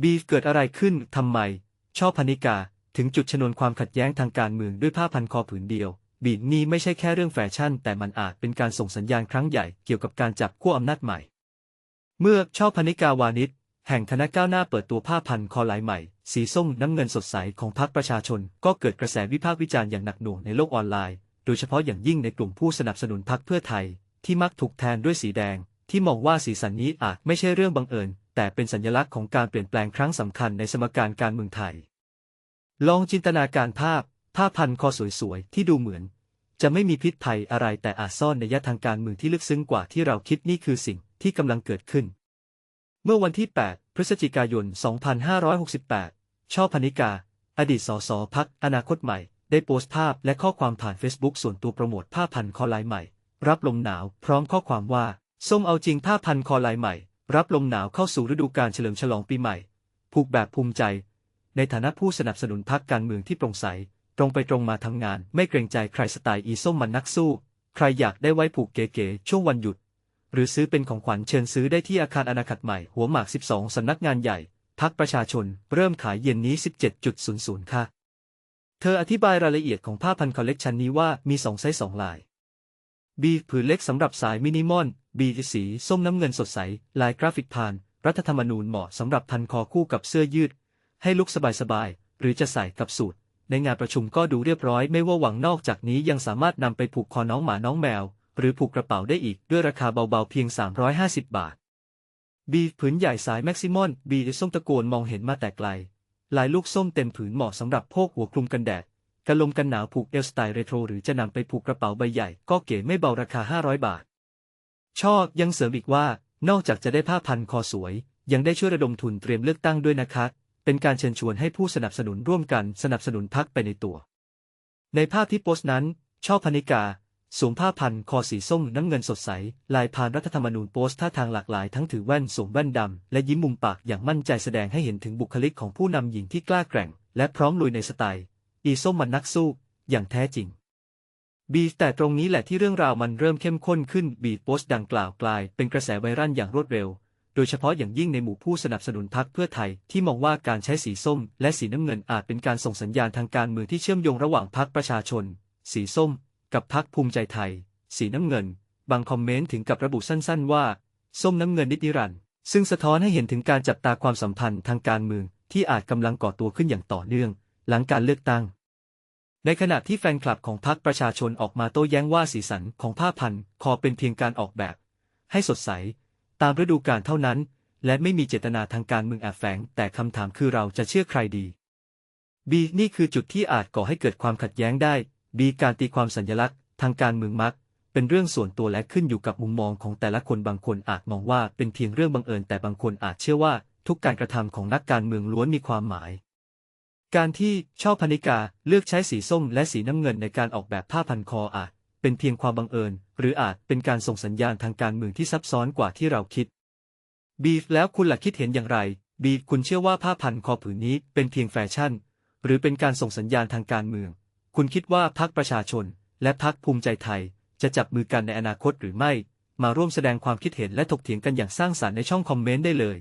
บีเกิดอะไรขึ้น ทำไม ชอบพนิกา ถึงจุดชนวนความขัดแย้งทางการเมืองด้วยผ้าพันคอผืนเดียว บีนี้ไม่ใช่แค่เรื่องแฟชั่น แต่มันอาจเป็นการส่งสัญญาณครั้งใหญ่เกี่ยวกับการจับขั้วอำนาจใหม่ เมื่อชอบพนิกาวานิชแห่งคณะก้าวหน้าเปิดตัวผ้าพันคอลายใหม่ สีส้มน้ำเงินสดใสของพรรคประชาชน ก็เกิดกระแสวิพากษ์วิจารณ์อย่างหนักหน่วงในโลกออนไลน์ โดยเฉพาะอย่างยิ่งในกลุ่มผู้สนับสนุนพรรคเพื่อไทย ที่มักถูกแทนด้วยสีแดง ที่มองว่าสีสันนี้อาจไม่ใช่เรื่องบังเอิญ แต่เป็นสัญลักษณ์ของการเปลี่ยนแปลงครั้งสำคัญในสมการการเมืองไทย ลองจินตนาการภาพ ผ้าพันคอสวยๆ ที่ดูเหมือน จะไม่มีพิษภัยอะไรแต่อาจซ่อนในยะทางการเมืองที่ลึกซึ้งกว่าที่เราคิดนี่คือสิ่งที่กำลังเกิดขึ้น เมื่อวันที่ 8 พฤศจิกายน 2568 ช่อพนิกา อดีตสสพักอนาคตใหม่ ได้โพสต์ภาพและข้อความผ่าน Facebook ส่วนตัวโปรโมทผ้าพันคอลายใหม่ รับลมหนาว พร้อมข้อความว่า ส้มเอาจริงผ้าพันคอลายใหม่ รับลมหนาวเข้าสู่ฤดูกาลเฉลิมฉลองปีใหม่ ผูกแบบภูมิใจ ในฐานะผู้สนับสนุนพรรคการเมืองที่โปร่งใส ตรงไปตรงมาทำงาน ไม่เกรงใจใครสไตล์อีส้มมันนักสู้ ใครอยากได้ไว้ผูกเก๋ๆช่วงวันหยุด หรือซื้อเป็นของขวัญเชิญซื้อได้ที่อาคารอนาคตใหม่หัวหมาก 12 สำนักงานใหญ่พักประชาชน เริ่มขายเย็นนี้ 17.00 ค่ะ เธออธิบายรายละเอียดของผ้าพันคอลเลกชันนี้ว่ามี 2 ไซส์2ลาย B ผืนเล็กสำหรับสายมินิมอล B สีส้มน้ำเงินสดใส ลายกราฟิกพาน รัฐธรรมนูญเหมาะสำหรับพันคอคู่กับเสื้อยืด ให้ลุกสบายๆ หรือจะใส่กับสูทในงานประชุมก็ดูเรียบร้อยไม่ว่าหวังนอกจากนี้ยังสามารถนำไปผูกคอน้องหมาน้องแมว หรือผูกกระเป๋าได้อีกด้วยราคาเบาๆเพียง 350 บาท B ผืนใหญ่สายแม็กซิมอน B ส้มตะโกนมองเห็นมาแต่ไกล ลายลูกส้มเต็มผืนเหมาะสำหรับพกหัวคลุมกันแดดกันลมกันหนาวผูกเอลสไตล์เรโทรหรือจะนำไปผูกกระเป๋าใบใหญ่ก็เก๋ไม่เบาราคา 500 บาท ชอบยังเสริมอีกว่า นอกจากจะได้ผ้าพันคอสวย ยังได้ช่วยระดมทุนเตรียมเลือกตั้งด้วยนะคะ เป็นการเชิญชวนให้ผู้สนับสนุนร่วมกันสนับสนุนพักไปในตัว ในภาพที่โพสต์นั้น ชอบพนิกาสวมผ้าพันคอสีส้มน้ำเงินสดใส ลายพานรัฐธรรมนูญโพสต์ท่าทางหลากหลายทั้งถือแว่นสวมแว่นดำ และยิ้มมุมปากอย่างมั่นใจแสดงให้เห็นถึงบุคลิกของผู้นำหญิงที่กล้าแกร่ง และพร้อมลุยในสไตล์ อีส้มมันนักสู้ อย่างแท้จริง บีแต่ตรงนี้แหละที่เรื่องราวมันเริ่มเข้มข้นขึ้นบีโพสต์ดังกล่าวกลาย เป็นกระแสไวรัลอย่างรวดเร็ว โดยเฉพาะอย่างยิ่งในหมู่ผู้สนับสนุนพรรคเพื่อไทย ที่มองว่าการใช้สีส้ม และสีน้ำเงินอาจเป็นการส่งสัญญาณทางการเมืองที่เชื่อมโยงระหว่างพรรคประชาชน สีส้ม กับพรรคภูมิใจไทย สีน้ำเงิน บางคอมเมนต์ถึงกับระบุสั้น ๆ ว่า ส้มน้ำเงินนิดนิรันดร์ซึ่งสะท้อนให้เห็นถึงการจับตาความสัมพันธ์ทางการเมืองที่อาจกำลังก่อตัวขึ้นอย่างต่อเนื่อง หลังการเลือกตั้ง ในขณะที่แฟนคลับของพรรคประชาชนออกมาโต้แย้งว่าสีสันของผ้าพันคอเป็นเพียงการออกแบบ ให้สดใส ตามฤดูกาลเท่านั้น และไม่มีเจตนาทางการเมืองแอบแฝง แต่คำถามคือเราจะเชื่อใครดี B นี่คือจุดที่อาจก่อให้เกิดความขัดแย้งได้ B การตีความสัญลักษณ์ ทางการเมืองมัก เป็นเรื่องส่วนตัวและขึ้นอยู่กับมุมมองของแต่ละคนบางคนอาจมองว่าเป็นเพียงเรื่องบังเอิญแต่บางคนอาจเชื่อว่าทุกการกระทำของนักการเมืองล้วนมีความหมาย การที่ช่อพนิกาเลือกใช้สีส้มและสีน้ำเงินในการออกแบบผ้าพันคออาจเป็นเพียงความบังเอิญ หรืออาจเป็นการส่งสัญญาณทางการเมืองที่ซับซ้อนกว่าที่เราคิด บีฟแล้วคุณล่ะคิดเห็นอย่างไร บีฟคุณเชื่อว่าผ้าพันคอผืนนี้เป็นเพียงแฟชั่น หรือเป็นการส่งสัญญาณทางการเมือง คุณคิดว่าพรรคประชาชน และพรรคภูมิใจไทย จะจับมือกันในอนาคตหรือไม่ มาร่วมแสดงความคิดเห็นและถกเถียงกันอย่างสร้างสรรค์ในช่องคอมเมนต์ได้เลย